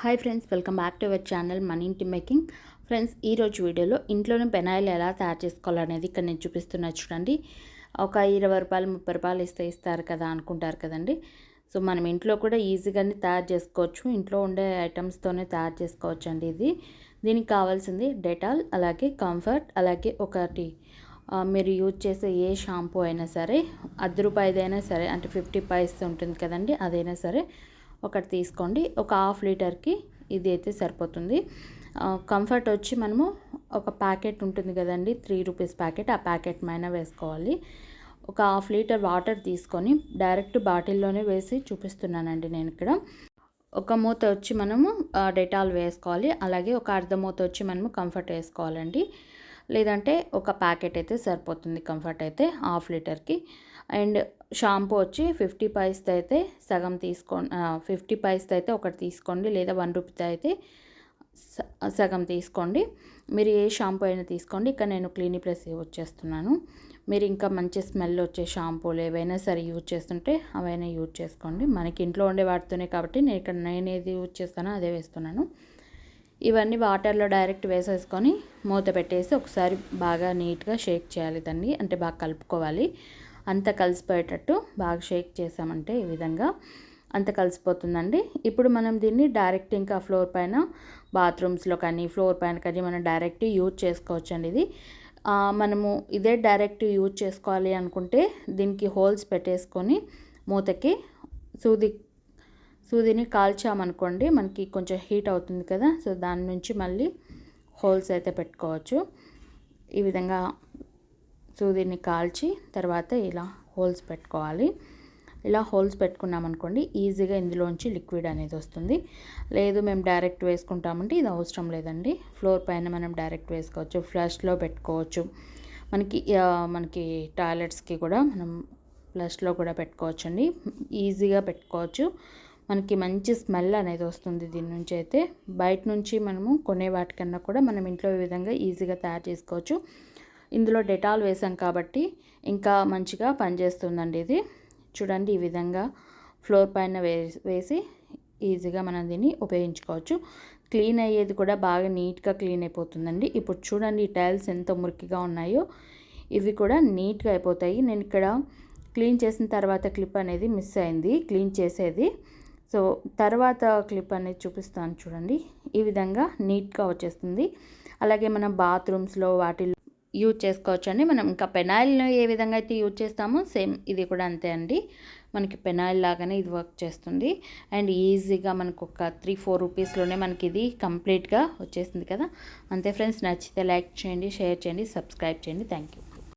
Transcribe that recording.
Hi friends welcome back to our channel money ఇంటి making friends ఈరోజు వీడియోలో ఇంట్లోనే పెనాయిల్ ఎలా తయారు చేసుకోవాలనేది ఇక్కడ నేను చూపిస్తున్నా చూడండి. ఒక ఇరవై రూపాయలు ముప్పై రూపాయలు ఇస్తే ఇస్తారు కదా అనుకుంటారు కదండి. సో మనం ఇంట్లో కూడా ఈజీగానే తయారు చేసుకోవచ్చు. ఇంట్లో ఉండే ఐటమ్స్తోనే తయారు చేసుకోవచ్చు అండి ఇది. దీనికి కావాల్సింది డెటాల్ అలాగే కంఫర్ట్ అలాగే ఒకటి మీరు యూజ్ చేసే ఏ షాంపూ అయినా సరే అర్ధ రూపాయిదైనా సరే అంటే ఫిఫ్టీ పైస్ ఉంటుంది కదండి అదైనా సరే ఒకటి తీసుకోండి. ఒక హాఫ్ లీటర్కి ఇది అయితే సరిపోతుంది కంఫర్ట్ వచ్చి మనము ఒక ప్యాకెట్ ఉంటుంది కదండి త్రీ రూపీస్ ప్యాకెట్ ఆ ప్యాకెట్ పైన వేసుకోవాలి. ఒక హాఫ్ లీటర్ వాటర్ తీసుకొని డైరెక్ట్ బాటిల్లోనే వేసి చూపిస్తున్నానండి నేను ఇక్కడ. ఒక మూత వచ్చి మనము డెటాల్ వేసుకోవాలి. అలాగే ఒక అర్ధ మూత వచ్చి మనము కంఫర్ట్ వేసుకోవాలండి. లేదంటే ఒక ప్యాకెట్ అయితే సరిపోతుంది కంఫర్ట్ అయితే హాఫ్ లీటర్కి. అండ్ షాంపూ వచ్చి ఫిఫ్టీ పైస్ది అయితే సగం తీసుకోండి ఫిఫ్టీ పైస్ది అయితే ఒకటి తీసుకోండి లేదా వన్ రూపీది అయితే స- సగం తీసుకోండి. మీరు ఏ షాంపూ అయినా తీసుకోండి. ఇక్కడ నేను క్లీనిక్ ప్లస్ యూజ్ చేస్తున్నాను. మీరు ఇంకా మంచి స్మెల్ వచ్చే షాంపూలు ఏవైనా సరే యూజ్ చేస్తుంటే అవైనా యూజ్ చేసుకోండి. మనకి ఇంట్లో ఉండే వాటితోనే కాబట్టి నేను ఇక్కడ నేను ఏది యూజ్ చేస్తానో అదే వేస్తున్నాను. ఇవన్నీ వాటర్లో డైరెక్ట్ వేసేసుకొని మూత పెట్టేసి ఒకసారి బాగా నీట్గా షేక్ చేయాలి దాన్ని అంటే బాగా కలుపుకోవాలి. అంత కలిసిపోయేటట్టు బాగా షేక్ చేసామంటే ఈ విధంగా అంత కలిసిపోతుందండి. ఇప్పుడు మనం దీన్ని డైరెక్ట్ ఇంకా ఫ్లోర్ పైన బాత్రూమ్స్లో కానీ ఫ్లోర్ పైన కానీ మనం డైరెక్ట్ యూజ్ చేసుకోవచ్చు అండి ఇది మనము ఇదే డైరెక్ట్ యూజ్ చేసుకోవాలి అనుకుంటే దీనికి హోల్స్ పెట్టేసుకొని మూతకి సూది సూదిని కాల్చామనుకోండి మనకి కొంచెం హీట్ అవుతుంది కదా సో దాని నుంచి మళ్ళీ హోల్స్ అయితే పెట్టుకోవచ్చు. ఈ విధంగా సూదిని కాల్చి తర్వాత ఇలా హోల్స్ పెట్టుకోవాలి. ఇలా హోల్స్ పెట్టుకున్నాం అనుకోండి ఈజీగా ఇందులోంచి లిక్విడ్ అనేది వస్తుంది. లేదు మేము డైరెక్ట్ వేసుకుంటామంటే ఇది అవసరం లేదండి. ఫ్లోర్ పైన మనం డైరెక్ట్ వేసుకోవచ్చు ఫ్లష్లో పెట్టుకోవచ్చు. మనకి మనకి టాయిలెట్స్కి కూడా మనం ఫ్లష్లో కూడా పెట్టుకోవచ్చు అండి ఈజీగా పెట్టుకోవచ్చు. మనకి మంచి స్మెల్ అనేది వస్తుంది దీని నుంచి అయితే. బయట నుంచి మనము కొనే వాటికన్నా కూడా మనం ఇంట్లో ఈ విధంగా ఈజీగా తయారు చేసుకోవచ్చు. ఇందులో డెటాల్ వేసాం కాబట్టి ఇంకా మంచిగా పనిచేస్తుందండి ఇది. చూడండి ఈ విధంగా ఫ్లోర్ పైన వేసి ఈజీగా మనం దీన్ని ఉపయోగించుకోవచ్చు. క్లీన్ అయ్యేది కూడా బాగా నీట్గా క్లీన్ అయిపోతుందండి. ఇప్పుడు చూడండి ఈ టైల్స్ ఎంత మురికిగా ఉన్నాయో. ఇవి కూడా నీట్గా అయిపోతాయి. నేను ఇక్కడ క్లీన్ చేసిన తర్వాత క్లిప్ అనేది మిస్ అయింది. క్లీన్ చేసేది. సో తర్వాత క్లిప్ అనేది చూపిస్తాను చూడండి. ఈ విధంగా నీట్గా వచ్చేస్తుంది. అలాగే మనం బాత్రూమ్స్లో వాటిల్లో యూజ్ చేసుకోవచ్చు అండి మనం ఇంకా పెనాయిల్ను ఏ విధంగా అయితే యూజ్ చేస్తామో సేమ్ ఇది కూడా అంతే అండి. మనకి పెనాయిల్ లాగానే ఇది వర్క్ చేస్తుంది. అండ్ ఈజీగా మనకు ఒక త్రీ ఫోర్ రూపీస్లోనే మనకి ఇది కంప్లీట్గా వచ్చేసింది కదా. అంతే ఫ్రెండ్స్ నచ్చితే లైక్ చేయండి షేర్ చేయండి సబ్స్క్రైబ్ చేయండి. Thank you.